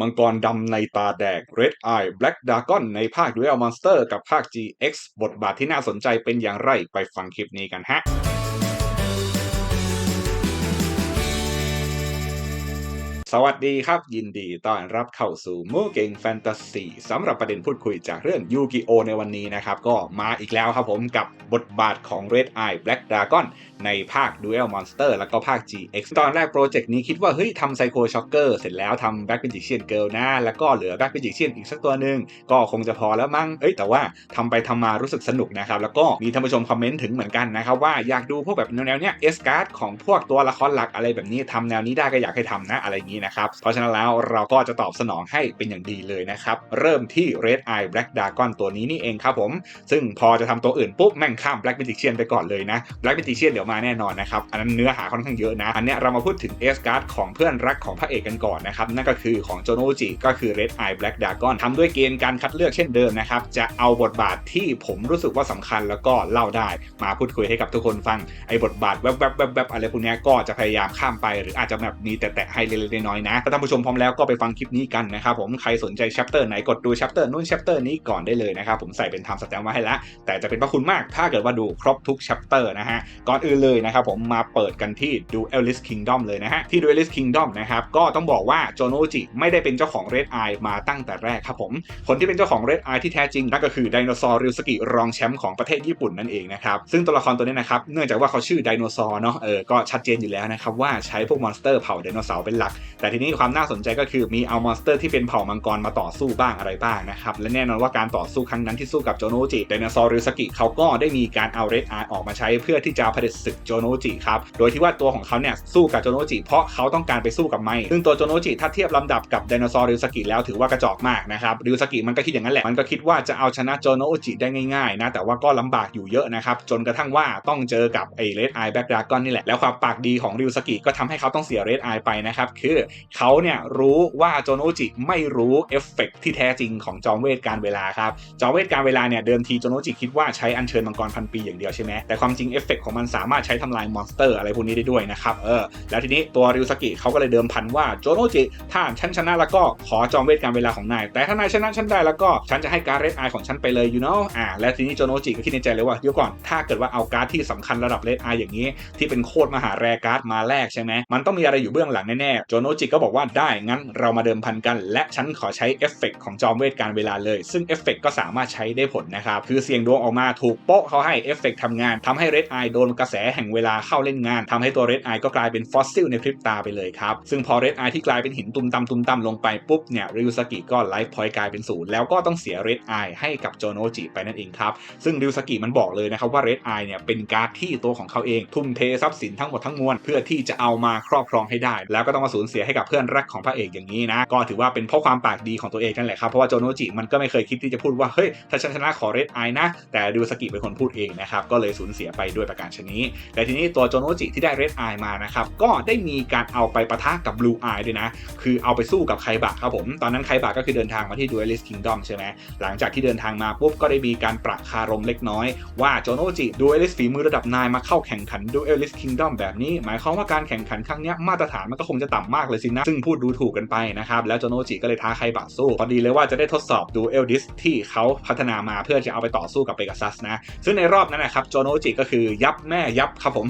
มังกรดำในตาแดง Red Eye Black Dragon ในภาค Duel Monster กับภาค GX บทบาทที่น่าสนใจเป็นอย่างไรไปฟังคลิปนี้กันฮะสวัสดีครับ ยินดีต้อนรับเข้าสู่มูเก่งแฟนตาซีสำหรับประเด็นพูดคุยจากเรื่องยูกิโอในวันนี้นะครับ ก็มาอีกแล้วครับผมกับบทบาทของ Red Eye Black Dragon ในภาค Duel Monster แล้วก็ภาค GX ตอนแรกโปรเจกต์นี้คิดว่าเฮ้ยทำไซโคช็อกเกอร์เสร็จแล้วทำ Black Magician Girl นะ แล้วก็เหลือ Black Magician อีกสักตัวหนึ่งก็คงจะพอแล้วมั้งเอ้ยแต่ว่าทำไปทำมารู้สึกสนุกนะครับ แล้วก็มีท่านผู้ชมคอมเมนต์ถึงเหมือนกันนะครับ ว่าอยากดูพวกแบบแนวเนี้ยเอสการ์ดของพวกตัวละครหลักอะไรแบบนี้ทำแนวนี้ได้ก็อยากให้ทำนะอะไรอย่างนี้นะครับเพราะฉะนั้นแล้วเราก็จะตอบสนองให้เป็นอย่างดีเลยนะครับเริ่มที่ Red Eye Black Dragon ตัวนี้นี่เองครับผม ซึ่งพอจะทำตัวอื่นปุ๊บแม่งข้าม Black Magician ไปก่อนเลยนะ Black Magician เดี๋ยวมาแน่นอนนะครับอันนั้นเนื้อหาค่อนข้างเยอะนะ อันนี้เรามาพูดถึง S Card ของเพื่อนรักของพระเอกกันก่อนนะครับนั่นก็คือของโจโนจิก็คือ Red Eye Black Dragon ทำด้วยเกณฑ์การคัดเลือกเช่นเดิมนะครับจะเอาบทบาทที่ผมรู้สึกว่าสำคัญแล้วก็เล่าได้ มาพูดคุยให้กับทุกคนฟังไอ้บทบาทแวบๆๆๆอะไรพวกนี้ก็จะพยายามข้ามไป หรืออาจจะแบบมีแต่แตะให้เล็กๆน้อยๆนะถ้าท่านผู้ชมพร้อมแล้วก็ไปฟังคลิปนี้กันนะครับผมใครสนใจแชปเตอร์ไหนกดดูแชปเตอร์นู้นแชปเตอร์นี้ก่อนได้เลยนะครับผมใส่เป็นทม์สแตมป์ไว้ให้แล้วแต่จะเป็นพระคุณมากถ้าเกิดว่าดูครบทุกแชปเตอร์นะฮะก่อนอื่นเลยนะครับผมมาเปิดกันที่ Duelist Kingdom เลยนะฮะ ที่ Duelist Kingdom นะครับก็ต้องบอกว่าโจโนจิไม่ได้เป็นเจ้าของ Red Eye มาตั้งแต่แรกครับผม คนที่เป็นเจ้าของ Red Eye ที่แท้จริงนั่นก็คือไดโนเสาร์ริวสกิรองแชมป์ของประเทศญี่ปุ่นนั่นเองนะครับซึ่งตัวละครตัวนี้นะครับเนื่องจากว่าเขาชื่อไดโนเสาร์เนาะเออก็ชัดเจนอยู่แล้วนะครับว่าใช้พวกมอนสเตอร์เผ่าไดโนเสาร์เป็นหลัก แต่ทีนี้ความน่าสนใจก็คือมีเอามอนสเตอร์ที่เป็นเผ่ามังกรมาต่อสู้บ้างอะไรบ้างนะครับและแน่นอนว่าการต่อสู้ครั้งนั้นที่สู้กับโจโนจิไดโนเสาร์ริวสกิเขาก็ได้มีการเอาเรดไอออกมาใช้เพื่อที่จะเผด็จศึกโจโนจิครับ โดยที่ว่าตัวของเขาเนี่ยสู้กับโจโนจิเพราะเขาต้องการไปสู้กับไมซึ่งตัวโจโนจิถ้าเทียบลำดับกับไดโนเสาร์ริวสกิแล้วถือว่ากระจอกมากนะครับริวสกิมันก็คิดอย่างนั้นแหละมันก็คิดว่าจะเอาชนะโจโนจิได้ง่ายๆนะแต่ว่าก็ลำบากอยู่เยอะนะครับจนกระทั่งว่าต้องเจอกับไอเรดไอแบ็กดราก้อนนี่แหละแล้วความปากดีของริวสกิก็ทำให้เขาต้องเสียเรดไอไปนะครับคือเขาเนี่ยรู้ว่าโจโนจิไม่รู้เอฟเฟกที่แท้จริงของจอมเวทการเวลาครับจอมเวทการเวลาเนี่ยเดิมทีโจโนจิคิดว่าใช้อัญเชิญมังกรพันปีอย่างเดียวใช่ไหมแต่ความจริงเอฟเฟกของมันสามารถใช้ทำลายมอนสเตอร์อะไรพวกนี้ได้ด้วยนะครับเออแล้วทีนี้ตัวริวสกิเขาก็เลยเดิมพันว่าโจโนจิถ้าฉันชนะแล้วก็ขอจอมเวทการเวลาของนาย แต่ถ้านายชนะฉันได้แล้วก็ฉันจะให้การเรดไอของฉันไปเลย you know อ่าและทีนี้โจโนจิก็คิดในใจเลยว่าเดี๋ยวก่อนถ้าเกิดว่าเอาการ์ดที่สำคัญระดับเรดไออย่างนี้ ที่เป็นโคตรมหาแรการ์ดมาแรกใช่ไหมมันต้องมีอะไรอยู่เบื้องหลังแน่ๆโจโนจิก็บอกว่าได้งั้นเรามาเดิมพันกัน และฉันขอใช้เอฟเฟกของจอมเวทการเวลาเลย ซึ่งเอฟเฟกก็สามารถใช้ได้ผลนะครับคือเสียงดวงออกมาถูกโป๊ะเขาให้เอฟเฟกทำงานทำให้เรดไอโดนกระแสแห่งเวลาเข้าเล่นงานทำให้ตัวเรดไอก็กลายเป็นฟอสซิลในพริบตาไปเลยครับ ซึ่งพอเรดไอที่กลายเป็นหินตุ่มตำตุ่มตำลงไปปุ๊บเนี่ยริวสกิก็ไลฟ์พอยต์กลายเป็นศูนย์แล้วก็ต้องเสียเรดไอให้กับโจโนจิไปนั่นเองครับซึ่งริวสกิมันบอกเลยนะครับว่าเรดไอเนี่ยเป็นการ์ดที่ตัวของเขาเองทุ่มเททรัพย์สินทั้งหมดทั้งมวลเพื่อที่จะเอามาครอบครองให้ได้ แล้วก็ต้องมาสูญเสียให้กับเพื่อนรักของพระเอกอย่างนี้นะก็ถือว่าเป็นเพราะความปากดีของตัวเองนั่นแหละครับเพราะว่าโจโนจิมันก็ไม่เคยคิดที่จะพูดว่าเฮ้ยถ้าฉันชนะขอเรดไอนะแต่ริวสกิเป็นคนพูดเองนะครับก็เลยสูญเสียไปด้วยประการชนี้แต่ทีนี้ตัวโจโนจิที่ได้เรดไอมานะครับก็ได้มีการเอาไปปะทะกับบลูไอด้วยนะ คือเอาไปสู้กับไคบะครับผมตอนนั้นไคบะก็คือเดินทางมาที่ Duelist Kingdom ใช่ไหมหลังจากที่เดินทางมาปุ๊บก็ได้มีการประคารมเล็กน้อย ว่าโจโนจิดูเอลิสฝีมือระดับนายมาเข้าแข่งขัน Duelist Kingdom แบบนี้ หมายความว่าการแข่งขันครั้งนี้มาตรฐานมันก็คงจะต่ำมากเลยสินะซึ่งพูดดูถูกกันไปนะครับแล้วโจโนจิก็เลยท้าไคบะสู้พอดีเลยว่าจะได้ทดสอบ Duelist ที่เขาพัฒนามาเพื่อจะเอาไปต่อสู้กับเปกัสซัสนะซึ่งในรอบนั้นนะครับโจโนจิก็คือยับแม่ยบครับผม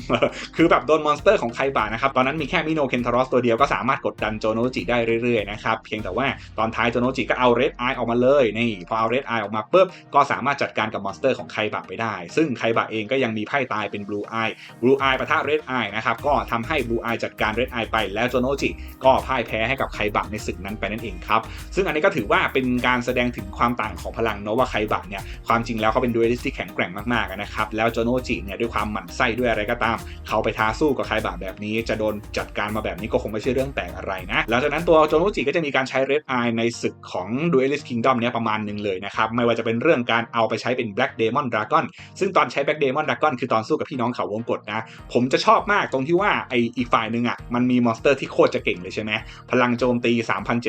คือแบบโดนมอนสเตอร์ของไคบะนะครับ ตอนนั้นมีแค่มิโนเคนทารอสตัวเดียวก็สามารถกดดันโจโนจิได้เรื่อยๆนะครับ เพียงแต่ว่าตอนท้ายโจโนจิก็เอาเรดไอออกมาเลยนี่พอเอาเรดไอออกมาปุ๊บก็สามารถจัดการกับมอนสเตอร์ของไคบะไปได้ ซึ่งไคบะเองก็ยังมีไพ่ตายเป็นบลูไอบลูไอปะทะเรดไอนะครับก็ทำให้บลูไอจัดการเรดไอไปแล้วโจโนจิก็พ่ายแพ้ให้กับไคบะในศึกนั้นไปนั่นเองครับ ซึ่งอันนี้ก็ถือว่าเป็นการแสดงถึงความต่างของพลังเนาะว่าไคบะเนี่ยความจริงแล้วเขาเป็นดูเอลิสที่แข็งแกร่งมากๆนะครับแล้วโจโนจิเนี่ยด้วยความหมั่นไส้ด้วยอะไรก็ตาม เขาไปท้าสู้กับไครบะแบบนี้ จะโดนจัดการมาแบบนี้ก็คงไม่ใช่เรื่องแปลกอะไรนะหลังจากนั้นตัวโจโนจิก็จะมีการใช้เรดไอในศึกของ Duelist Kingdom เนี่ยประมาณหนึ่งเลยนะครับไม่ว่าจะเป็นเรื่องการเอาไปใช้เป็น Black Demon Dragon ซึ่งตอนใช้ Black Demon Dragon คือตอนสู้กับพี่น้องเขาวงกฏนะ ผมจะชอบมากตรงที่ว่าไออีกฝ่ายหนึ่งอะมันมีมอนสเตอร์ที่โคตรจะเก่งเลยใช่ไหมพลังโจมตี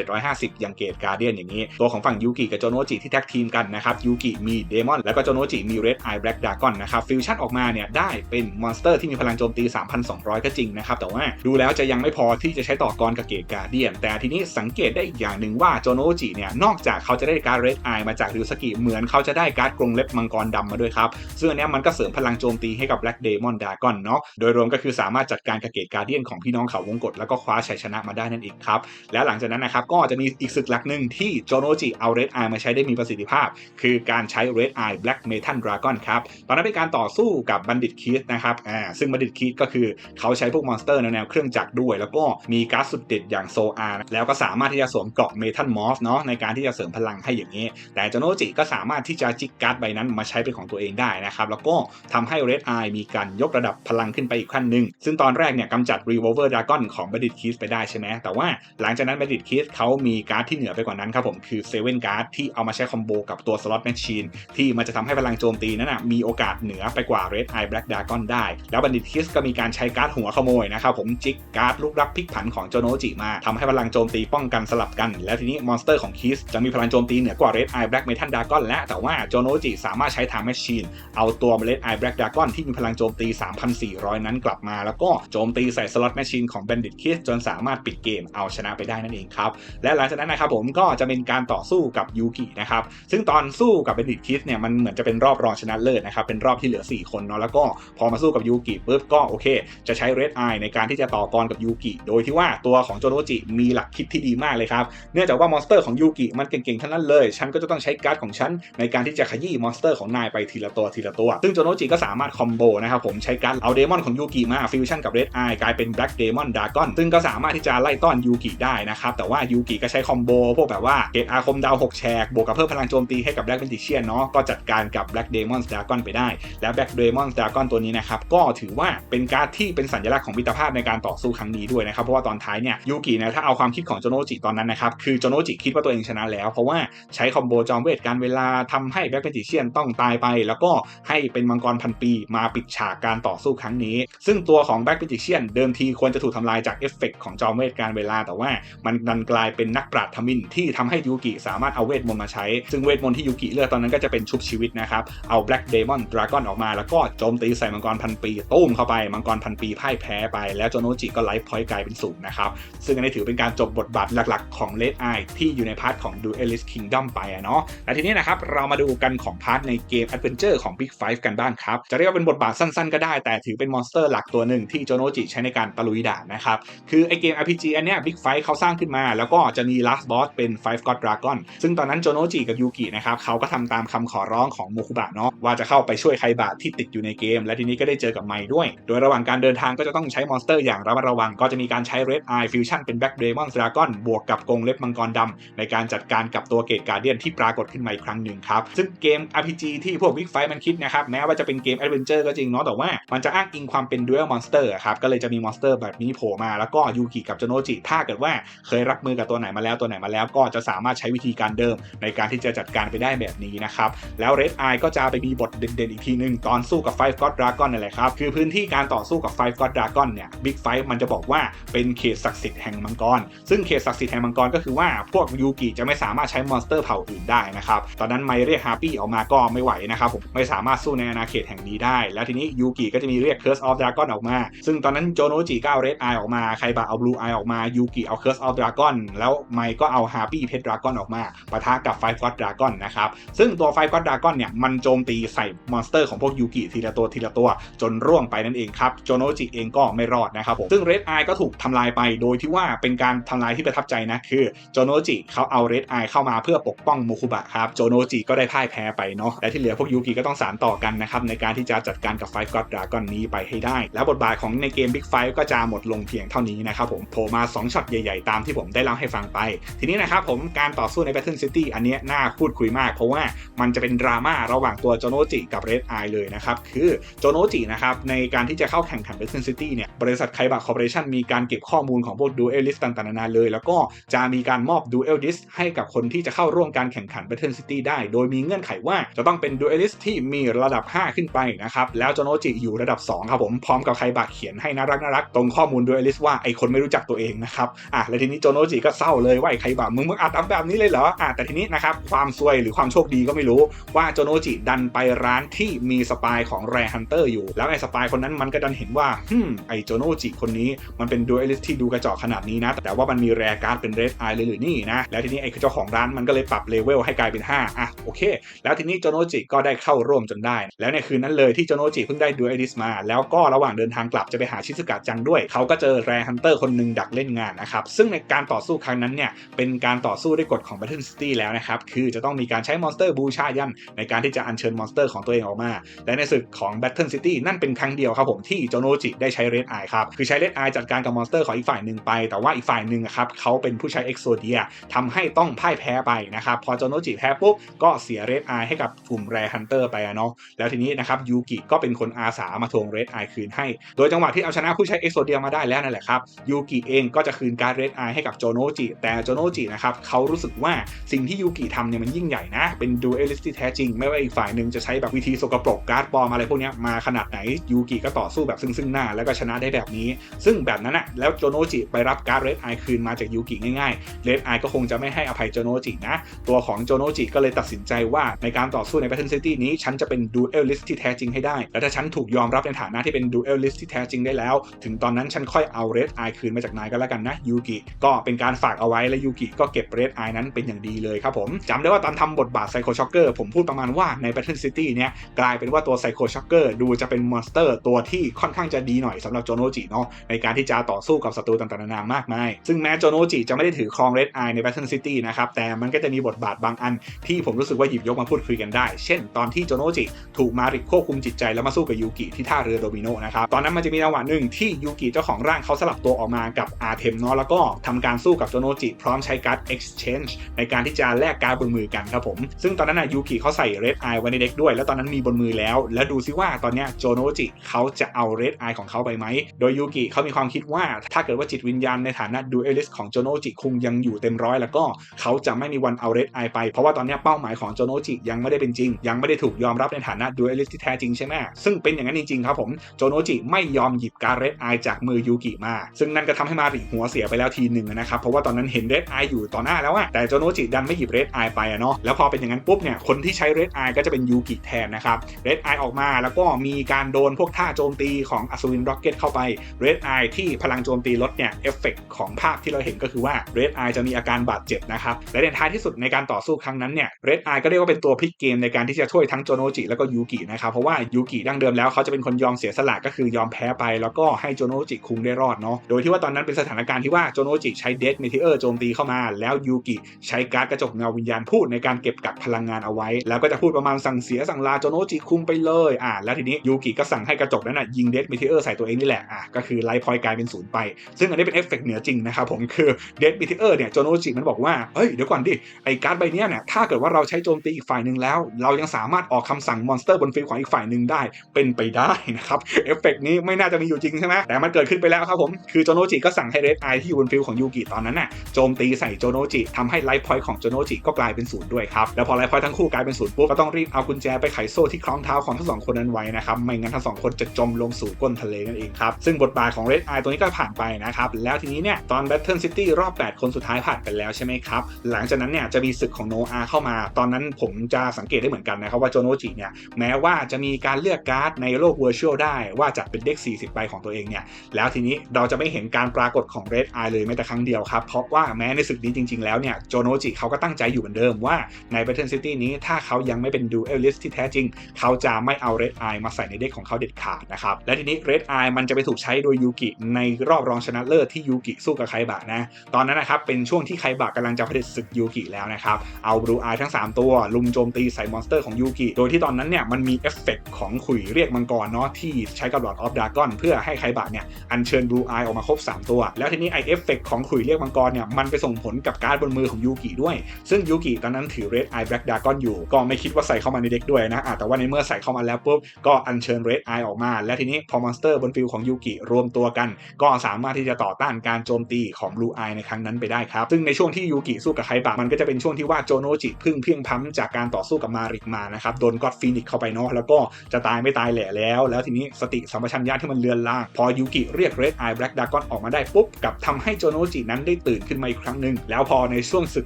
3,750 อย่างเกตการเดียนอย่างนี้ ตัวของฝั่งยูกิกับโจโนจิที่แท็กทีมกันนะครับยูกิมีเดมอนแล้วก็โจโนจิมีเรดไอแบล็กดากอนนะครับฟิวชั่นออกมาเนี่ยได้เป็นมมอนสเตอร์ที่มีพลังโจมตี 3,200 ก็จริงนะครับ แต่ว่าดูแล้วจะยังไม่พอที่จะใช้ต่อกรกับเกตการเดียน แต่ทีนี้สังเกตได้อีกอย่างหนึ่งว่าโจโนจิเนี่ย นอกจากเขาจะได้การเรดไอมาจากริวสกิเหมือนเขาจะได้การ์ดกรงเล็บมังกรดำมาด้วยครับ ซึ่งอันนี้มันก็เสริมพลังโจมตีให้กับแบล็กเดมอนดากอนเนาะ โดยรวมก็คือสามารถจัดการกับเกตการเดียนของพี่น้องเขาวงกฏแล้วก็คว้าชัยชนะมาได้นั่นเองครับ แล้วหลังจากนั้นนะครับก็จะมีอีกศึกหลักหนึ่งที่โจโนจิเอาเรดไอมาใช้ได้มีประสิทธิภาพ คือการใช้เรดไอแบล็กเมทัลดราก้อนครับ ตอนนั้นเป็นการต่อสู้กับบัณฑิตคีสนะครับอ่าซึ่งบัณฑิตคีสก็คือเขาใช้พวกมอนสเตอร์แนวเครื่องจักรด้วย แล้วก็มีการ์ดสุดเด็ดอย่างโซอาร์แล้วก็สามารถที่จะสวมเกราะเมทัลมอฟเนาะในการที่จะเสริมพลังให้อย่างนี้ แต่โจโนจิก็สามารถที่จะจิกการ์ดใบนั้นมาใช้เป็นของตัวเองได้นะครับแล้วก็ทำให้เรดไอมีการยกระดับพลังขึ้นไปอีกขั้นหนึ่งซึ่งตอนแรกเนี่ยกำจัด Revolver Dragon ของบัณฑิตคีสไปได้ใช่ไหมแต่ว่าหลังจากนั้นบัณฑิตคีสเขามีการ์ดที่เหนือไปกว่านั้นครับผมคือเซเว่นการ์ดที่เอามาใช้คอมโบกับตัวสล็อตแมชชีนที่มันจะทำให้พลังโจมตีนั้นนะมีโอกาสเหนือไปกว่า Red Eye Black Dragon ได้ แล้วบัณฑิตคิสก็มีการใช้การ์ดหัวขโมยนะครับผมจิกการ์ดลูกรับพลิกผันของโจโนจิมาทำให้พลังโจมตีป้องกันสลับกัน แล้วทีนี้มอนสเตอร์ของคิสจะมีพลังโจมตีเหนือกว่า Red Eye Black Metal Dragon และแต่ว่าโจโนจิสามารถใช้ทางแมชชีนเอาตัว Red Eye Black Dragon ที่มีพลังโจมตี 3,400 นั้นกลับมา แล้วก็โจมตีใส่สล็อตแมชชีนของบัณฑิตคิสจนสามารถปิดเกมเอาชนะไปได้นั่นเองครับและหลังจากนั้นนะครับผมก็จะเป็นการต่อสู้กับยูกินะครับซึ่งตอนสู้กับบัณฑิตคิสเนี่ยมันเหมือนจะเป็นรอบรองชนะเลิศนะครับเป็นรอบที่เหลือ 4 คนเนาะแล้วก็พอมาสู้กับยูกิปุ๊บก็โอเค จะใช้เรดไอในการที่จะต่อกรกับยูกิโดยที่ว่าตัวของโจโนจิมีหลักคิดที่ดีมากเลยครับเนื่องจากว่ามอนสเตอร์ของยูกิมันเก่งๆทั้งนั้นเลย ฉันก็จะต้องใช้การ์ดของฉันในการที่จะขยี้มอนสเตอร์ของนายไปทีละตัวทีละตัว ซึ่งโจโนจิก็สามารถคอมโบนะครับผมใช้การ์ดเอาเดมอนของยูกิมาฟิวชั่นกับเรดไอกลายเป็นแบล็กเดมอนดากอนซึ่งก็สามารถที่จะไล่ต้อนยูกิได้นะครับแต่ว่ายูกิก็ใช้คอมโบพวกแบบว่าเกตอาคมดาว6แฉกบวกกับเพิ่มพลังโจมตีให้กับแบล็กเบนติเชียนเนาะก็จัดการกับแบล็กเดมอนดากอนไปได้ และแบล็กเดมอนดากอนตัวนี้นะครับก็ถือว่าเป็นการ์ดที่เป็นสัญลักษณ์ของมิตรภาพในการต่อสู้ครั้งนี้ด้วยนะครับเพราะว่าตอนท้ายเนี่ยยูกิเนี่ยถ้าเอาความคิดของโจโนจิตอนนั้นนะครับคือโจโนจิคิดว่าตัวเองชนะแล้ว เพราะว่าใช้คอมโบจอมเวทการเวลาทำให้แบล็กเบนติเชียนต้องตายไป แล้วก็ให้เป็นมังกรพันปีมาปิดฉากการต่อสู้ครั้งนี้ ซึ่งตัวของแบล็กเบนติเชียนเดิมทีควรจะถูกทำลายจากเอฟเฟกของจอมเวทการเวลา แต่ว่ามันดันกลายเป็นนักปราชญ์ทมินที่ทำให้ยูกิสามารถเอาเวทมนต์มาใช้ ซึ่งเวทมนต์ที่ยูกิเลือกตอนนั้นก็จะเป็นชุบชีวิตนะครับเอาแบล็กเดมอนดราก้อนออกมาแล้วก็โจมตีใส่มังกรพันปีตุ้มเข้าไป มังกรพันปีพ่ายแพ้ไป แล้วโจโนจิก็ไลฟ์พอยต์กลายเป็นศูนย์นะครับ ซึ่งอันนี้ถือเป็นการจบบทบาทหลักๆ ของเลดไอที่อยู่ในพาร์ทของ Duelist Kingdom ไปอะเนาะและทีนี้นะครับ เรามาดูกันของพาร์ทในเกม Adventure ของ Big Five กันบ้างครับ จะเรียกว่าเป็นบทบาทสั้นๆ ก็ได้ แต่ถือเป็นมอนสเตอร์หลักตัวหนึ่งที่โจโนจิใช้ในการตะลุยด่านนะครับ คือไอเกม RPG อันเนี้ย Big Five เขาสร้างขึ้นมา แล้วก็จะมี Last Boss เป็น Five God Dragon ซึ่งตอนนั้นโจโนจิกับยูกินะครับเขาก็ทำตามคำขอร้องของโมคุบะเนาะว่าจะเข้าไปช่วยไคบะที่ติดอยู่ในเกม และทีนี้ก็ได้เจอกับไมด้วย โดยระหว่างการเดินทางก็จะต้องใช้มอนสเตอร์อย่างระมัดระวัง ก็จะมีการใช้ Red Eye Fusion เป็น Black Demon Dragon บวกกับกงเล็บมังกรดำในการจัดการกับตัวเกตการเดียนที่ปรากฏขึ้นมาอีกครั้งหนึ่งครับ ซึ่งเกม RPG ที่พวก Big Five มันคิดนะครับแม้ว่าจะเป็นเกม Adventure ก็จริงเนาะแต่ว่ามันจะอ้างอิงความเป็น Duel Monster อะครับก็เลยจะมีมอนสเตอร์แบบนี้โผล่มาแล้วก็ยูกิกับโจโนจิถ้าเกิดว่าเคยรับมือกับตัวไหนมาแล้วตัวไหนมาแล้วก็จะสามารถใช้วิธีการเดิม ในการที่จะจัดการไปได้แบบนี้นะครับแล้ว Red Eye ก็จะไปมีบทเด่นๆอีกทีนึงตอนสู้กับ Five God Dragon นั่นแหละครับ คือพื้นที่การต่อสู้กับ Five God Dragon เนี่ย Big Five มันจะบอกว่าเป็นเขตศักดิ์สิทธิ์แห่งมังกร ซึ่งเขตศักดิ์สิทธิ์แห่งมังกรก็คือว่าพวกยูกิจะไม่สามารถใช้มอนสเตอร์เผ่าอื่นได้นะครับ ตอนนั้นไมเรียกฮาร์ปี้ออกมาก็ไม่ไหวนะครับผมไม่สามารถสู้ในอาณาเขตแห่งนี้ได้ แล้วทีนี้ยูกิก็จะมีเรียก Curse of Dragon ออกมา ซึ่งตอนนั้นโจโนจิก็เอา Red Eye ออกมาใคบะเอา Blue Eye ออกมายูกิเอา Curse of Dragon แล้วไมก็เอา Happy Pet Dragon อนออกมาปะทะกับ Five God Dragon นะครับซึ่งตัว Five God Dragon เนี่ยมันโจมตีใส่มอนสเตอร์ของพวกยูกิทีละตัวทีละตัวจนร่วงไปนั่นเองครับโจโนจิเองก็ไม่รอดนะครับผมซึ่ง Red Eye ก็ถูกทำลายไปโดยที่ว่าเป็นการทำลายที่ประทับใจนะคือโจโนจิเขาเอา Red Eye เข้ามาเพื่อปกป้องโมคุบะครับโจโนจิก็ได้พ่ายแพ้ไปเนาะและที่เหลือพวกยูกิก็ต้องสานต่อกันนะครับในการที่จะจัดการกับ Five God Dragon นี้ไปให้ได้ แล้วบทบาทของในเกม Big Five ก็จะหมดลงเพียงเท่านี้นะครับผมโผล่มา 2ช็อตใหญ่ๆ ตามที่ผมได้เล่าให้ฟังไป ทีนี้นะครับผมการต่อสู้ใน Battle City อันนี้น่าพูดคุยมาก เพราะว่ามันจะเป็นดราม่าระหว่างตัวโจโนจิกับ Red Eye เลยนะครับคือโจโนจินะครับในการที่จะเข้าแข่งขัน Battle City เนี่ยบริษัทไคบะคอร์ปอเรชั่นมีการเก็บข้อมูลของพวก Duelist ต่างๆนานาเลย แล้วก็จะมีการมอบ Duel Disc ให้กับคนที่จะเข้าร่วมการแข่งขัน Battle City ได้ โดยมีเงื่อนไขว่าจะต้องเป็น Duelist ที่มีระดับ 5 ขึ้นไปนะครับแล้วโจโนจิอยู่ระดับ 2 ครับผมพร้อมกับไคบะเขียนให้น่ารักน่ารักตรงข้อมูล Duelist ว่าไอคนไม่รู้จักตัวเองนะครับอะแล้วทีนี้โจโนจิก็เศร้าเลยว่าไอ้ใครบามึงมึงอาจทำแบบนี้เลยเหรออะแต่ทีนี้นะครับความซวยหรือความโชคดีก็ไม่รู้ว่าโจโนจิดันไปร้านที่มีสปายของแรฮันเตอร์อยู่แล้วไอ้สปายคนนั้นมันก็ดันเห็นว่าฮึมไอ้โจโนจิคนนี้มันเป็นดูเอลิสที่ดูกระจอกขนาดนี้นะ แต่ว่ามันมีแรการ์ดเป็นเรดไอเลยหรือนี่นะ แล้วทีนี้ไอ้เจ้าของร้านมันก็เลยปรับเลเวลให้กลายเป็น 5 อะโอเค แล้วทีนี้โจโนจิก็ได้เข้าร่วมจนได้ แล้วในคืนนั้นเลยที่โจโนจิเพิ่งได้ดูเอลิสมา แล้วก็ระหว่างเดินทางกลับจะไปหาชิซุกะจังด้วย เขาก็เจอแรฮันเตอร์คนหนึ่งดักเล่นงานนะครับซึ่งในการต่อสู้ครั้งนั้นเนี่ยเป็นการต่อสู้ด้วยกฎของ Battle City แล้วนะครับคือจะต้องมีการใช้มอนสเตอร์บูชายันในการที่จะอัญเชิญมอนสเตอร์ของตัวเองออกมา และในศึกของ Battle City นั่นเป็นครั้งเดียวครับผมที่โจโนจิได้ใช้เรดไอครับคือใช้เรดไอจัดการกับมอนสเตอร์ของอีกฝ่ายหนึ่งไป แต่ว่าอีกฝ่ายหนึ่งอะครับเขาเป็นผู้ใช้เอ็กโซเดียทำให้ต้องพ่ายแพ้ไปนะครับพอโจโนจิแพ้ปุ๊บก็เสียเรดไอให้กับกลุ่มแรฮันเตอร์ไปเนาะแล้วทีนี้นะครับยูกิก็เป็นคนอาสามาทวงเรดไอคืนให้ โดยจังหวะที่เอาชนะผู้ใช้เอ็กโซเดียมาได้แล้วนั่นแหละครับยูกิเองก็จะคืนการเรดไอให้กับโจโนจิแต่โจโนจินะครับเขารู้สึกว่าสิ่งที่ยูกิทำเนี่ยมันยิ่งใหญ่นะเป็นดูเอลิสที่แท้จริงไม่ว่าอีกฝ่ายหนึ่งจะใช้แบบวิธีสกปรกการ์ดปลอมอะไรพวกนี้มาขนาดไหนยูกิก็ต่อสู้แบบซึ่งซึ่งหน้าแล้วก็ชนะได้แบบนี้ ซึ่งแบบนั้นอะแล้วโจโนจิไปรับการ์ดเรดไอคืนมาจากยูกิง่ายๆเรดไอก็คงจะไม่ให้อภัยโจโนจินะ ตัวของโจโนจิก็เลยตัดสินใจว่าในการต่อสู้ใน Battle City นี้ฉันจะเป็นดูเอลลิสที่แท้จริงให้ได้ และถ้าฉันถูกยอมรับในฐานะที่เป็นดูเอลลิสที่แท้จริงได้แล้ว ถึงตอนนั้นฉันค่อยเอาเรดไอคืนมาจากนายก็แล้วกันนะยูกิก็เป็นการฝากเอาไว้และยูกิก็เก็บเรดไอนั้นเป็นอย่างดีเลยครับผมจำได้ว่าตอนทำบทบาทไซโคช็อกเกอร์ผมพูดประมาณว่าใน Battle City เนี้ยกลายเป็นว่าตัวไซโคช็อกเกอร์ดูจะเป็นมอนสเตอร์ตัวที่ค่อนข้างจะดีหน่อยสำหรับโจโนจิเนาะในการที่จะต่อสู้กับศัตรูต่างๆนานามากมาย ซึ่งแม้โจโนจิจะไม่ได้ถือครองเรดไอใน Battle City นะครับ แต่มันก็จะมีบทบาทบางอันที่ผมรู้สึกว่าหยิบยกมาพูดคุยกันได้ เช่นตอนที่โจโนจิถูกมาริควบคุมจิตใจแล้วมาสู้กับยูกิที่ท่าเรือโดมิโนนะครับตอนนั้นมันจะมีจังหวะหนึ่งที่ยูกิเจ้าของร่างเขาสลับตัวออกมากับอาเทมเนาะแล้วก็ทำการสู้กับโจโนจิพร้อมใช้การ์ด exchange ในการที่จะแลกการ์ดบนมือกันครับผมซึ่งตอนนั้นนะยูกิเขาใส่เรดไอไว้ในเด็กด้วย แล้วตอนนั้นมีบนมือแล้ว แล้วดูซิว่าตอนเนี้ยโจโนจิเขาจะเอาเรดไอของเขาไปไหม โดยยูกิเขามีความคิดว่าถ้าเกิดว่าจิตวิญญาณในฐานะดูเอลิสของโจโนจิคงยังอยู่เต็มร้อยแล้วก็เขาจะไม่มีวันเอาเรดไอไป เพราะว่าตอนนี้เป้าหมายของโจโนจิยังไม่ได้เป็นจริง ยังไม่ได้ถูกยอมรับในฐานะดูเอลิสที่แท้จริงใช่ไหมซึ่งเป็นอย่างนั้นจริงๆครับผมโจโนจิไม่ยอมหยิบการเรดไอจากมือยูกิมา ซึ่งนั่นก็ทำให้มาริหัวเสียไปแล้วทีหนึ่งนะครับเพราะว่าตอนนั้นเห็นเรดไออยู่ต่อหน้าแล้วอะแต่โจโนจิดันไม่หยิบเรดไอไปอะเนาะแล้วพอเป็นอย่างนั้นปุ๊บเนี่ยคนที่ใช้เรดไอก็จะเป็นยูกิแทนนะครับเรดไอออกมาแล้วก็มีกการโดนพวกท่าโจมตีของอัศวินร็อกเก็ตเข้าไปเรดไอที่พลังโจมตีลดเนี่ยเอฟเฟกของภาพที่เราเห็นก็คือว่าเรดไอจะมีอาการบาดเจ็บนะครับและในท้ายที่สุดในการต่อสู้ครั้งนั้นเนี่ยเรดไอก็เรียกว่าเป็นตัวพลิกเกมในการที่จะช่วยทั้งโจโนจิแล้วก็ยูกินะครับเพราะว่ายูกิดั้งเดิมแล้วเขาจะเป็นคนยอมเสียสละก็คือยอมแพ้ไป แล้วก็ให้โจโนจิคุงได้รอดเนาะโดยที่ว่าตอนนั้นเป็นสถานการณ์ที่ว่าโจโนจิใช้เดสเมทิเออร์โจมตีเข้ามา แล้วยูกิใช้การ์ดกระจกเงาวิญญาณพูดในการเก็บกักพลังงานเอาไว้ แล้วก็จะพูดประมาณสั่งเสียสั่งลาโจโนจิคุงไปเลยอ่าแล้วทีนี้ยูกิก็สั่งให้กระจกนั้นนะยิงเดสเมทิเออร์ใส่ตัวเองนี่แหละอะก็คือไลฟ์พอยต์กลายเป็นศูนย์ไป ซึ่งอันนี้เป็นเอฟเฟกต์เหนือจริงนะครับผมคือเดสเมทิเออร์เนี่ยโจโนจิมันบอกว่าเฮ้ยเดี๋ยวก่อนดิไอการ์ดใบเนี้ยเนี่ยถ้าเกิดว่าเราใช้โจมตีอีกฝ่ายหนึ่งแล้ว เรายังสามารถออกคำสั่งมอนสเตอร์บนฟิลของอีกฝ่ายหนึ่งได้เป็นไปได้นะครับเอฟเฟกต์นี้ไม่น่าจะมีอยู่จริงใช่ไหมแต่มันเกิดขึ้นไปแล้วครับผมคือโจโนจิก็สั่งให้เรดไอที่อยู่บนฟิลของยูกิตอนนั้นน่ะโจมตีใส่โจโนจิทำให้ไลฟ์พอยต์ของโจโนจิก็กลายเป็นศูนย์ด้วยครับแล้วพอไลฟ์พอยต์ทั้งคู่กลายเป็นศูนย์ปุ๊บก็ต้องรีบเอากุญแจไปไขโซ่ที่คล้องเท้าของทั้งสองคนนั้นไว้นะครับไม่งั้นทั้งสองคนจะจมลงสู่ก้นทะเลนั่นเองครับ ซึ่งบทบาทของเรดไอตัวนี้ก็ผ่านไปนะครับ แล้วทีนี้เนี่ยตอน Battle City รอบ 8 คนสุดท้ายผ่านไปแล้วใช่ไหมครับ หลังจากนั้นเนี่ยจะมีศึกของโนอาเข้ามา ตอนนั้นผมจะสังเกตได้เหมือนกันนะครับว่าโจโนจิเนี่ยแม้ว่าจะมีการเลือกการ์ดในโลก Virtual ได้ว่าจัดเป็นเด็ก 40 ใบของตัวเองเนี่ยแล้วทีนี้เราจะไม่เห็นการปรากฏของ Red Eye เลยแม้แต่ครั้งเดียวครับเพราะว่าแม้ในศึกนี้จริง ๆ แล้วเนี่ยโจโนจิเขาก็ตั้งใจอยู่เหมือนเดิมว่าใน Battle City นี้ถ้าเขายังไม่เป็น Duelist ที่แท้จริง เขาจะไม่เอา Red Eye มาใส่ในเด็กของเขาเด็ดขาดนะครับ และทีนี้ Red Eye มันจะไปถูกใช้โดยยูกิในรอบรองชนะเลิศที่ยูกิสู้กับไคบะนะ ตอนนั้นนะครับเป็นช่วงที่ไคบะกำลังจะผลิตศึกยูกิแล้วนะครับ เอา Blue Eye ทั้ง 3 ตัว ลุมโจมตีใส่มอนสเตอร์ของยูกิ โดยที่ตอนนั้นเนี่ยมันมีเอฟเฟกของขุยเรียกมังกรเนาะที่ใช้กับ Lord of Dragon เพื่อให้ไคบะเนี่ยอัญเชิญ Blue Eye ออกมาครบ 3 ตัว แล้วทีนี้ไอเอฟเฟกของขุยเรียกมังกรเนี่ยมันไปส่งผลกับการ์ดบนมือของยูกิด้วย ซึ่งยูกิตอนนั้นถือ Red Eye Black Dragon อยู่ ก็ไม่คิดว่าใส่เข้ามาในเด็กด้วยนะอะแต่ว่าในเมื่อใส่เข้ามาแล้วปุ๊บก็อัญเชิญ Red Eye ออกมา แล้วทีนี้พอมอนสเตอร์บนฟิลของยูกิรวมตัวกัน ก็สามารถที่จะต่อต้านการโจมตีของ Blue Eye ในครั้งนั้นไปได้ครับ ซึ่งในช่วงที่ยูกิสู้กับไคบะมันก็จะเป็นช่วงที่ว่าโจโนจิพึ่งเพียงพั้มจากการต่อสู้กับมาริกมานะครับโดนก็อดฟีนิกเข้าไปเนาะแล้วก็จะตายไม่ตายแหล่แล้ว แล้วทีนี้สติสัมปชัญญะที่มันเลือนล่าง พอยูกิเรียก Red Eye Black Dragon ออกมาได้ปุ๊บกับทำให้โจโนจินั้นได้ตื่นขึ้นมาอีกครั้งหนึ่งแล้วพอในช่วงศึก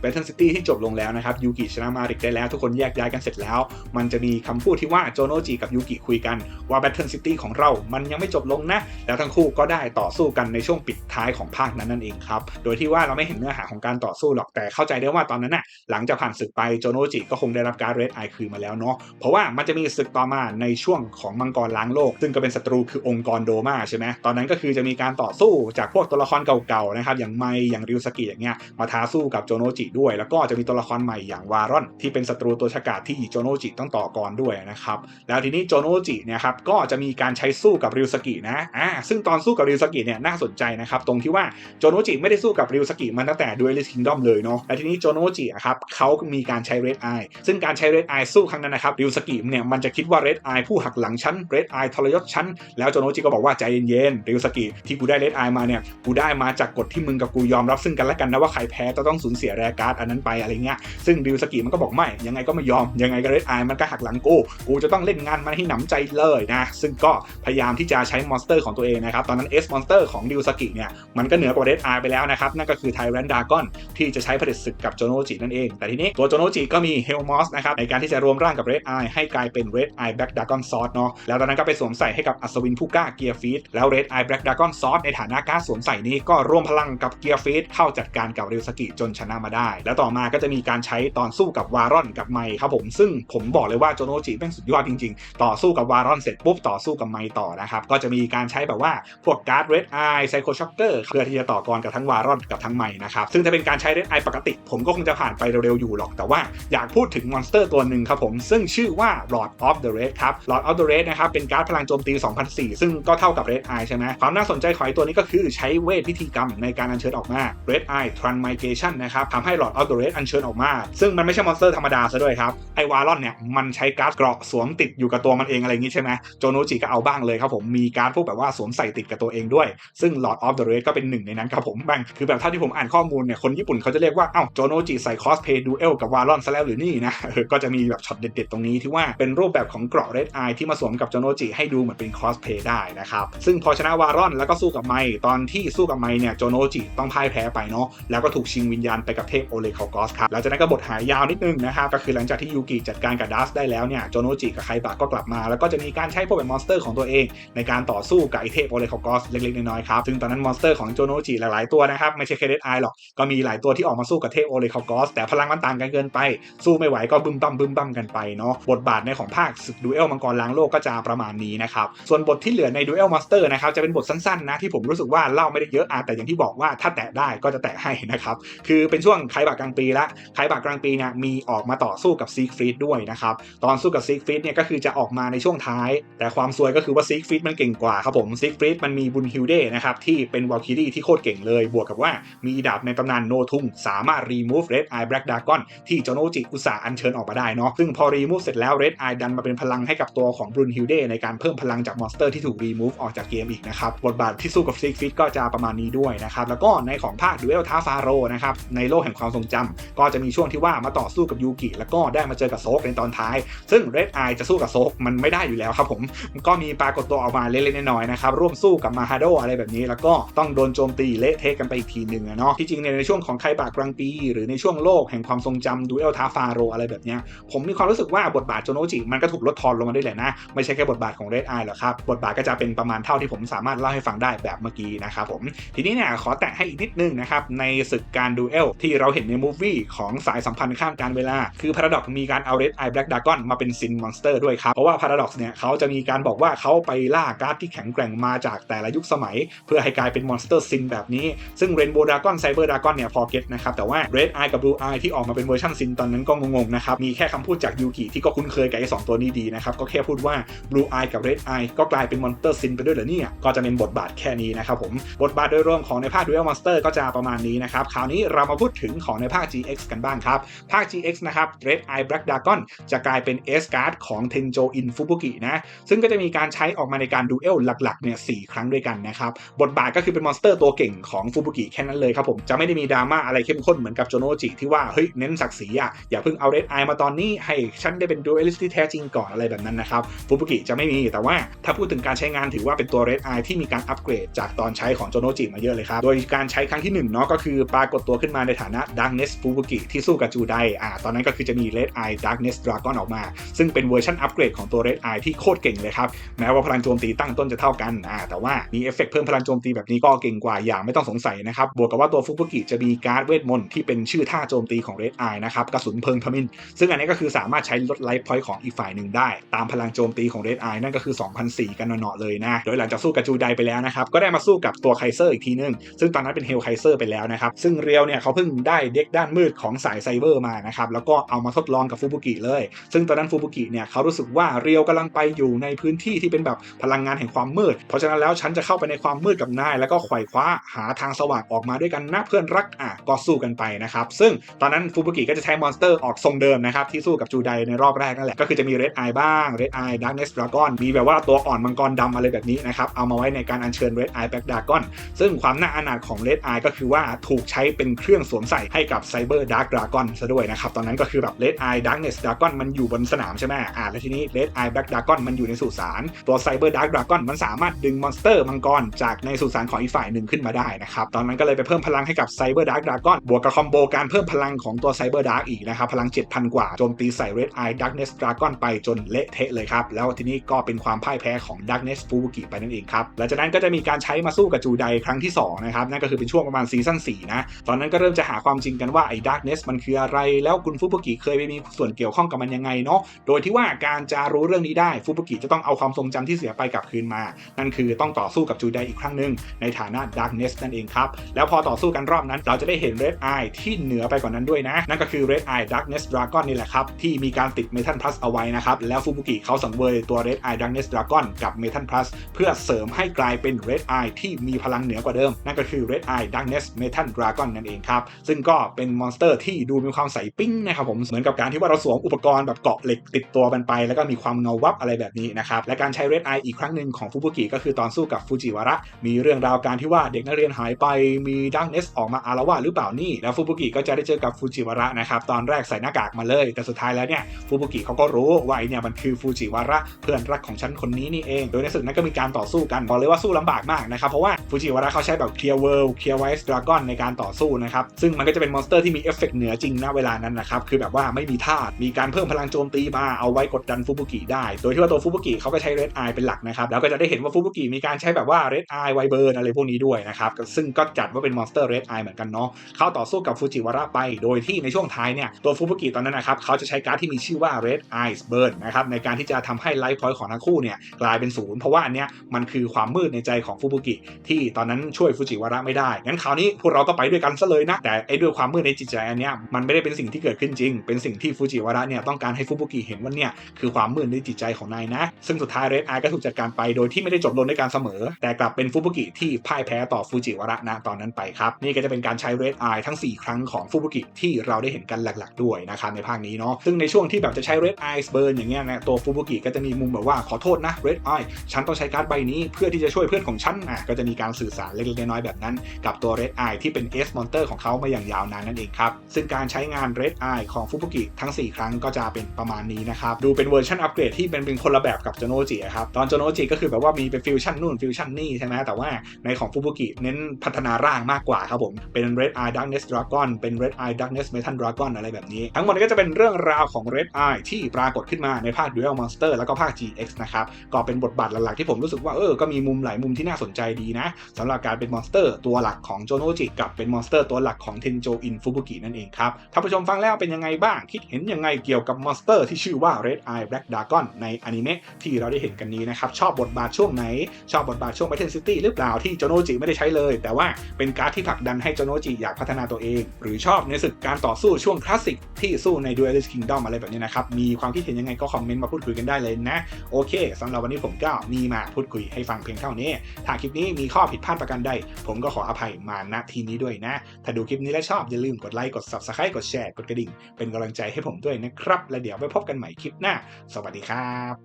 Battle City ที่จบลงแล้วนะครับยูกิชนะมาริกได้แล้วทุกคนแยกย้ายกันเสร็จแล้ว มันจะมีคำพูดที่ว่าโจโนจิกับยูกิคุยกันว่า Battle City ของเรามันยังไม่จบลงนะ แล้วทั้งคู่ก็ได้ต่อสู้กันในช่วงปิดท้ายของภาคนั้นนั่นเองครับ โดยที่ว่าเราไม่เห็นเนื้อหาของการต่อสู้หรอกแต่เข้าใจได้ว่าตอนนั้นน่ะหลังจากผ่านศึกไปโจโนจิก็คงได้รับการเรดไอคืนมาแล้วเนาะเพราะว่ามันจะมีศึกต่อมาในช่วงของมังกรล้างโลก ซึ่งก็เป็นศัตรูคือองค์กรโดมาใช่ไหมตอนนั้นก็คือจะมีการต่อสู้จากพวกตัวละครเก่าๆนะครับอย่างไมอย่างริวสกิอย่างเงี้ยมาท้าสู้กับโจโนจิด้วย แล้วก็จะมีตัวละครใหม่อย่างวารอนที่เป็นศัตรูตัวฉกาจที่โจโนจิต้องต่อกรด้วยนะครับแล้วทีนี้โจโนจิเนี่ยครับก็จะมีการใช้สู้กับริวสกินะอ่าซึ่งตอนสู้กับริวสกิเนี่ยน่าสนใจนะครับตรงที่ว่าโจโนจิไม่ได้สู้กับริวสกิมาตั้งแต่ดูเอลิสคิงดอมเลยเนาะและทีนี้โจโนจิอะครับเขามีการใช้เรดไอซึ่งการใช้เรดไอสู้ครั้งนั้นนะครับริวสกิเนี่ยมันจะคิดว่าเรดไอผู้หักหลังชั้นเรดไอทรยศชั้นแล้วโจโนจิก็บอกว่าใจเย็นๆริวสกิที่กูได้เรดไอมาเนี่ยกูได้มาจากกฎที่มึงกับกูยอมรับซึ่งกันและกันนะว่าใครแพ้จะต้องสูญเสียแรการ์ดอันนั้นไปอะไรเงี้ยซึ่งริวสกิมันก็บอกไม่ยังไงก็ไม่ยอมยังไงก็เรดไอมันก็หักหลังกูกูจะต้องเล่นงานมันให้หนำใจเลยนะ ซึ่งก็พยายามที่จะใช้มอนสเตอร์ของตัวเองนะครับ ตอนนั้นเอสมอนสเตอร์ของริวสกิเนี่ย มันก็เหนือกว่าเรดไอไปแล้วนะครับ นั่นก็คือไทแรนดากอนที่จะใช้ผลิตศึกกับโจโนจินั่นเอง แต่ทีนี้ตัวโจโนจิก็มีเฮลมอสนะครับ ในการที่จะรวมร่างกับเรดไอให้กลายเป็นเรดไอแบล็กดากอนซอสเนาะ แล้วตอนนั้นก็ไปสวมใส่ให้กับอัศวินผู้กล้าเกียร์ฟีดแล้วเรดไอแบล็กดากอนซอสในฐานะการสวมใส่นี้ก็ร่วมพลังกับเกียร์ฟีดเข้าจัดการกับริวสกิจนชนะมาได้ แล้วต่อมาก็จะมีการใช้ตอนสู้กับวารอนกับไมครับผมซึ่งผมบอกเลยว่าโจโนจิเป็นสุดยอดจริง ๆ ต่อสู้กับวารอนเสร็จปุ๊บต่อสู้กับไมต่อนะครับ ก็จะมีการใช้แบบว่าพวกการ์ดเรดไอไซโคช็อกเกอร์เพื่อที่จะต่อกรกับทั้งวารอนกับทั้งไมนะครับ ซึ่งถ้าเป็นการใช้เรดไอปกติ ผมก็คงจะผ่านไปเร็วๆอยู่หรอก แต่ว่าอยากพูดถึงมอนสเตอร์ตัวหนึ่งครับผม ซึ่งชื่อว่า Lord of the Red ครับ Lord of the Red นะครับเป็นการ์ดพลังโจมตี 2004 ซึ่งก็เท่ากับ Red Eye ใช่ไหมความน่าสนใจของไอตัวนี้ก็คือใช้เวทพิธีกรรมในการอัญเชิญออกมา Red Eye Transmigration นะครับทำให้ Lord of the Red อัญเชิญออกมา ซึ่งมันไม่ใช่มอนสเตอร์ธรรมดาซะด้วยครับไอวารอนเนี่ยมันใช้การ์ดเกราะสวมติดอยู่กับตัวมันเองอะไรอย่างนี้ใช่ไหมโจโนจิก็เอาบ้างเลยครับผมมีการพวกแบบว่าสวมใส่ติดกับตัวเองด้วย ซึ่ง Lord of the Red ก็เป็นหนึ่งในนั้นครับผมบางคือแบบเท่าที่ผมอ่านข้อมูลเนี่ยคนญี่ปุ่นเขาจะเรียกว่าเอ้าโจโนจิใส่คอสเพย์ดูเอลกับวารอนซะแล้วหรือนี่นะก็จะมีแบบช็อตเด็ดๆตรงนี้ที่ว่าเป็นรูปแบบของเกราะ Red Eye ที่มาสวมกับโจโนจิให้ดูเหมือนเป็นคอสเพย์ได้นะครับซึ่งพอชนะวารอนแล้วก็สู้กับไมตอนที่สู้กับไมเนี่ยโจโนจิต้องพ่ายแพ้ไปเนาะแล้วก็ถูกชิงวิญญาณไปกับเทพโอเลคากอสครับหลังจากนั้นก็บทหายยาวนิดนึงนะครับก็คือหลังจากที่ยูกิจัดการกับดัสได้แล้วเนี่ยโจโนจิกับไคบะก็กลับมาแล้วก็จะมีการใช้พวกแบบมอนสเตอร์ของตัวเอง ในการต่อสู้กับไอเทพโอเลคากอสเล็กๆน้อยๆครับซึ่งตอนนั้นมอนสเตอร์ของโจโนจิหลายๆตัวนะครับไม่ใช่แค่เดไอหรอกก็มีหลายตัวที่ออกมาสู้กับเทพโอเลคากอสแต่พลังมันต่างกันเกินไป สู้ไม่ไหวก็บึ้มบั้มบึ้มบั้มกันไปเนาะบทบาทในของภาคศึกดูเอลมังกรล้างโลกก็จะประมาณนี้นะครับส่วนบทที่เหลือในดูเอลมาสเตอร์นะครับจะเป็นบทสั้นๆนะที่ผมรู้สึกว่าเล่าไม่ได้เยอะอะแต่อย่างที่บอกว่าถ้าแตะได้ก็จะแตะให้นะครับคือเป็นช่วงไคบากลางปีละไคบากลางปีเนี่ยมีออกมาต่อสู้กับซีกฟรีดด้วยนะครับตอนสู้กับซีกฟรีดเนี่ยก็คือจะออกมาในช่วงท้ายแต่ความซวยก็คือว่าซีกฟรีดมันเก่งกว่าครับผมซีกฟรีดมันมีบุญฮิลเดนะครับที่เป็นวอลคิรีที่โคตรเก่งเลย บวกกับว่ามีดาบในตำนานโนทุงสามารถรีมูฟเรดไอแบล็กดากอนที่จโนจิอุตสาห์อัญเชิญออกมาได้เนาะซึ่งพอรีมูฟเสร็จแล้วเรดไอดันมาเป็นพลังให้กับตัวของบรุนฮิลเดในการเพิ่มพลังจากมอนสเตอร์ที่ถูกรีมูฟออกจากเกมอีกนะครับบทบาทที่สู้กับซิกฟิตก็จะประมาณนี้ด้วยนะครับแล้วก็ในของภาคดูเอลท้าฟาโรนะครับในโลกแห่งความทรงจำก็จะมีช่วงที่ว่ามาต่อสู้กับยูกิแล้วก็ได้มาเจอกับโซกในตอนท้าย ซึ่งเรดไอจะสู้กับโซกมันไม่ได้อยู่แล้วครับผมก็มีปรากฏตัวออกมาเล็กๆน้อยๆนะครับร่วมสู้กับมาฮาโดอะไรแบบนี้ แล้วก็ต้องโดนโจมตีเละเทะกันไปอีกทีหนึ่งเนาะที่จริงในช่วงของไคบากลางปี หรือในช่วงโลกแห่งความทรงจำดูเอลทาฟาโรอะไรแบบนี้ผมมีความรู้สึกว่าบทบาทโจโนจิมันก็ถูกลดทอนลงมาด้วยแหละนะไม่ใช่แค่บทบาทของเรดไอหรอกครับบทบาทก็จะเป็นประมาณเท่าที่ผมสามารถเล่าให้ฟังได้แบบเมื่อกี้นะครับผมทีนี้เนี่ยขอแตะให้อีกนิดนึงนะครับในศึกการดูเอลที่เราเห็นในมูฟวี่ของสายสัมพันธ์ข้ามการเวลา คือพาราดอกมีการเอาเรดไอแบล็กดากอนมาเป็นซินมอนสเตอร์ด้วยครับเพราะว่าพาราดอกเนี่ยเขาจะมีการบอกว่าเขาไปล่าการ์ดที่แข็งแกร่งมาจากแต่ละยุคสมัย เพื่อให้กลายเป็นมอนสเตอร์ซินแบบนี้ ซึ่งเรนโบว์ดากอนไซเบอร์ดากอนเนี่ยพอเก็ตนะครับ แต่ว่าเรดไอกับบลูไอที่ออกมาเป็นเวอร์ชันซินตอนนั้นก็งงๆนะครับ มีแค่คำพูดจากยูกิที่ก็คุ้นเคยกับไอ้สองตัวนี้ดีนะครับ ก็แค่พูดว่า Blue Eye กับ Red Eye ก็กลายเป็นมอนสเตอร์ซินไปด้วยเหรอเนี่ยก็จะเป็นบทบาทแค่นี้นะครับผมบทบาทโดยรวมของในภาค Duel Monster ก็จะประมาณนี้นะครับคราวนี้เรามาพูดถึงของในภาค GX กันบ้างครับภาค GX นะครับ Red Eye Black Dragon จะกลายเป็น S Card ของ Tenjo In Fubuki นะ ซึ่งก็จะมีการใช้ออกมาในการดูเอลหลักๆเนี่ยสครั้งด้วยกันนะครับ บทบาทก็คือเป็นมอนสเตอร์ตัวเก่งของฟูบุกิแค่นั้นเลยครับผม จะไม่ได้มีดราม่าอะไรเข้มข้นเหมือนกับโจโนจิที่ว่า เฮ้ย เน้นศักดิ์ศรีอะอย่าเพิ่งเอาเรดไอมาตอนนี้ ให้ฉันได้เป็นดูเอลิสที่แท้จริงก่อนอะไรแบบนั้นนะครับฟูบุกิจะไม่มีแต่ว่าถ้าพูดถึงการใช้งานถือว่าเป็นตัวเรดไอที่มีการอัปเกรดจากตอนใช้ของโจโนจิมาเยอะเลยครับโดยการใช้ครั้งที่1เนาะก็คือปรากฏตัวขึ้นมาในฐานะ Darkness Fubuki ที่สู้กับจูไดอ่าตอนนั้นก็คือจะมี Red Eye Darkness Dragon ออกมา ซึ่งเป็นเวอร์ชันอัปเกรดของตัว Red Eye ที่โคตรเก่งเลยครับแม้ว่าพลังโจมตีตั้งต้นจะเท่ากันอ่าแต่ว่ามีเอฟเฟกต์เพิ่มพลังโจมตีแบบนี้ก็เก่งกว่าอย่างไม่ต้องสงสัยนะครับบวกกับว่าตัวฟุบุกิจะมีการ์ดเวทมนต์ที่เป็นชื่อท่าโจมตีของ Red Eye นะครับกระสุนเพลิงทมินซึ่งอันนี้ก็คือสามารถใช้ลดไลฟ์พอยต์ของอีกฝ่ายหนึ่งได้ ตามพลังโจมตีของ Red Eye นั่นก็คือ 2,004 กันเนาะเลยนะโดยหลังจากสู้กับจูไดไปแล้วนะครับก็ได้มาสู้กับตัวไคเซอร์อีกทีนึงซึ่งตอนนั้นเป็นเฮลไคเซอร์ไปแล้วนะครับซึ่งเรียวเนี่ยเขาเพิ่งได้เด็กด้านมืดของสายไซเบอร์มานะครับแล้วก็เอามาทดลองกับฟูบุกิเลย ซึ่งตอนนั้นฟูบุกิเนี่ยเขารู้สึกว่าเรียวกำลังไปอยู่ในพื้นที่ที่เป็นแบบพลังงานแห่งความมืด เพราะฉะนั้นแล้วฉันจะเข้าไปในความมืดกับนาย แล้วก็ไขว่คว้าหาทางสว่างออกมาด้วยกันนะเพื่อนรักอะก็สู้กันไปนะครับ ซึ่งตอนนั้นฟูบุกิก็จะใช้มอนสเตอร์ออกทรงเดิมนะครับที่สู้กับจูไดในรอบแรกนั่นแหละก็คือจะมีเรดไอบ้างเรดไอดักเนสดราก้อนมีแบบว่าตัวอ่อนมังกรดำอะไรแบบนี้นะครับเอามาไว้ในการอัญเชิญเรดไอแบ็กดาก้อนซึ่งความน่าอนาถของเรดไอก็คือว่าถูกใช้เป็นเครื่องสวมใส่ให้กับไซเบอร์ดาร์กดราก้อนซะด้วยนะครับตอนนั้นก็คือแบบเรดไอดักเนสดราก้อนมันอยู่บนสนามใช่ไหมอ่าแล้วทีนี้เรดไอแบ็กดากอนมันอยู่ในสุสานตัวไซเบอร์ดาร์กดราก้อนมันสามารถดึงมอนสเตอร์มังกรจากในสุสานของอีกฝ่ายหนึ่งขึ้นมาได้นะครับตอนนั้นก็เลยไปเพิ่มพลังให้กับไซเบอร์ดาร์กดราก้อนบวกกับคอมโบการเพิ่มพลังของตัวไซเบอร์ดาร์กอีกนะครับพลัง 7,000 กว่าโจมตีใส่เรดไอดักเนสดราก้อนไปจนเละเทะเลยครับแล้วทีนี้ก็เป็นความพ่ายแพ้ของ Darkness f u b u k i ไปนั่นเองครับหลังจากนั้นก็จะมีการใช้มาสู้กับจูไดครั้งที่2นะครับนั่นก็คือเป็นช่วงประมาณซีซั่น4นะตอนนั้นก็เริ่มจะหาความจริงกันว่าไอ้ Darkness มันคืออะไรแล้วคุณฟูบุกิเคยไปมีส่วนเกี่ยวข้องกับมันยังไงเนาะโดยที่ว่าการจะรู้เรื่องนี้ได้ฟูบุกิจะต้องเอาความทรงจำที่เสียไปกลับคืนมา นั่นคือต้องต่อสู้กับจูไดอีกครั้งหนึ่งในฐานะ Darkness นั่นเองครับ แล้วพอต่อสู้กันรอบนั้น เราจะได้เห็น Red Eye ที่เหนือไปกว่านั้นด้วยนะ นั่นก็คือ Red Eye Darkness Dragon นี่แหละครับ ที่มีการติด Metal Plus เอาไว้นะครับ แล้วฟูบุกิเขาสังเวยตัว Red Eye Darkness Dragon กับ Metal Plus เพื่อเสริมให้กลายเป็น Red Eye ที่มีพลังเหนือกว่าเดิม นั่นก็คือ Red Eye Darkness Metal Dragon นั่นเองครับซึ่งก็เป็นมอนสเตอร์ที่ดูมีความใสปิ้งนะครับผมเหมือนกับการที่ว่าเราสวมอุปกรณ์แบบเกาะเหล็กติดตัวมันไป แล้วก็มีความเงาวับอะไรแบบนี้นะครับ และการใช้ Red Eye อีกครั้งหนึ่งของฟูบุกิก็คือตอนสู้กับฟูจิวาระ มีเรื่องราวการที่ว่าเด็กนักเรียนหายไปมี Darkness ออกมาอารวาหรือเปล่านี่ แล้วฟูบุกิก็จะได้เจอกับฟูจิวาระนะครับตอนแรกใส่หน้ากากมาเลย แต่สุดท้ายแล้วเนี่ยฟูบุกิเขาก็รู้ว่าไอเนี่ยมันคือฟูจิวาระเพื่อนรักของฉันคนนี้นี่เอง โดยในศึกนั้นก็มีการต่อสู้กันบอกเลยว่าสู้ลำบากมากนะครับเพราะว่าฟูจิวาระเขาใช้แบบเคลียร์เวิลด์เคลียร์ไวส์ดราก้อนในการต่อสู้นะครับซึ่งมันก็จะเป็นมอนสเตอร์ที่มีเอฟเฟกต์เหนือจริงนะเวลานั้นนะครับคือแบบว่าไม่มีธามีการเพิ่มพลังโจมตีมาเอาไว้กดดันฟูบุกิได้ โดยที่าตัวฟูบุกิเขาก็ใช้เรดไอเป็นหลักนะครับ แล้วก็จะได้เห็นว่าฟูบุกิมีการใช้แบบว่าเรดไอไวเบิร์นอะไรพวกนี้ด้วยนะครับ ซึ่งก็จัดว่าเป็นมอนสเตอร์เรดไอเหมือนกันเนาะเข้าต่อสู้กับฟูจิวาระไป โดยที่ในช่วงท้ายเนี่ยตัวฟูบุกิตอนนั้นนะครับเขาจะใช้การ์ดที่มีชื่อว่า Red Eyes Burn นะครับในการที่จะทำให้ไลฟ์พอยต์ของทั้งคู่เนี่ยกลายเป็นศูนย์เพราะว่าอันเนี้ยมันคือความมืดในใจของฟูบุกิที่ตอนนั้นช่วยฟูจิวาระไม่ได้งั้นคราวนี้พวกเราก็ไปด้วยกันซะเลยนะแต่ไอ้ด้วยความมืดในจิตใจอันเนี้ยมันไม่ได้เป็นสิ่งที่เกิดขึ้นจริง เป็นสิ่งที่ฟูจิวาระเนี่ยต้องการให้ฟูบุกิเห็นว่าเนี่ยคือความมืดในจิตใจของนายนะ ซึ่งสุดท้ายเรดไอก็ถูกจัดการไปโดยที่ไม่ได้จบลงด้วยการเสมอ แต่กลับเป็นฟูบุกิที่พ่ายแพ้ต่อฟูจิวาระณตอนนั้นไปครับ นี่ก็จะเป็นการใช้เรดไอทั้ง 4 ครั้งของฟูบุกิที่เราได้เห็นกันหลักๆ ด้วยนะครับในภาคนี้เนาะซึ่งในช่วงที่แบบจะใช้เรดไอส์เบิร์นอย่างเงี้ยนะตัวฟูบุกิก็จะมีมุมแบบว่าขอโทษนะเรดไอฉันต้องใช้การ์ดใบนี้เพื่อที่จะช่วยเพื่อนของฉันอะก็จะมีการสื่อสารเล็กๆน้อยๆแบบนั้น กับตัว Red Eye ที่เป็น S Monster ของเขามาอย่างยาวนานนั่นเองครับซึ่งการใช้งาน Red Eye ของฟุบุกิทั้ง 4 ครั้งก็จะเป็นประมาณนี้นะครับดูเป็นเวอร์ชันอัปเกรดที่เป็นคนละแบบกับโจโนจิครับตอนโจโนจิก็คือแบบว่ามีเป็นฟิวชั่นนู่นฟิวชั่นนี่ใช่ไหมแต่ว่าในของฟุบุกิเน้นพัฒนาร่างมากกว่าครับผมเป็น Red Eye Darkness Dragon เป็น Red Eye Darkness Metal Dragon อะไรแบบนี้ ทั้งหมดก็จะเป็นเรื่องราวของ Red Eye ที่ปรากฏขึ้นมาในภาค Duel Monster แล้วก็ภาค GX นะครับก็เป็นบทบาทหลักๆที่ผมรู้สึกว่าเออก็มีมุมหลายมุมที่น่าสนใจดีนะสำหรับการเป็นมอนสเตอร์ตัวหลักของโจโนจิกับเป็นมอนสเตอร์ตัวหลักของเทนโจอินฟูบุกินั่นเองครับท่านผู้ชมฟังแล้วเป็นยังไงบ้าง คิดเห็นยังไงเกี่ยวกับมอนสเตอร์ที่ชื่อว่า Red Eye Black Dragon ในอนิเมะที่เราได้เห็นกันนี้นะครับชอบบทบาทช่วงไหน ชอบบทบาทช่วง Battle City หรือเปล่าที่โจโนจิไม่ได้ใช้เลย แต่ว่าเป็นการ์ดที่ผลักดันให้โจโนจิอยากพัฒนาตัวเอง หรือชอบในศึกการต่อสู้ช่วงคลาสสิกที่สู้ใน Duelist Kingdom อะไรแบบนี้นะครับมีความคิดเห็นยังไงก็คอมเมนต์มาพูดคุยกันได้เลยนะโอเคสำหรับวันนี้ผมก็มีมาพูดคุยให้ฟังเพียงเท่านี้ถ้าคลิปนี้มีข้อผิดพลาดประการใดผมก็ขออภัยมาณทีนี้ด้วยนะ ถ้าดูคลิปนี้แล้วชอบอย่าลืมกดไลค์กด Subscribe กดแชร์กดกระดิ่ง เป็นกำลังใจให้ผมด้วยนะครับ และเดี๋ยวไปพบกันใหม่คลิปหน้า สวัสดีครับ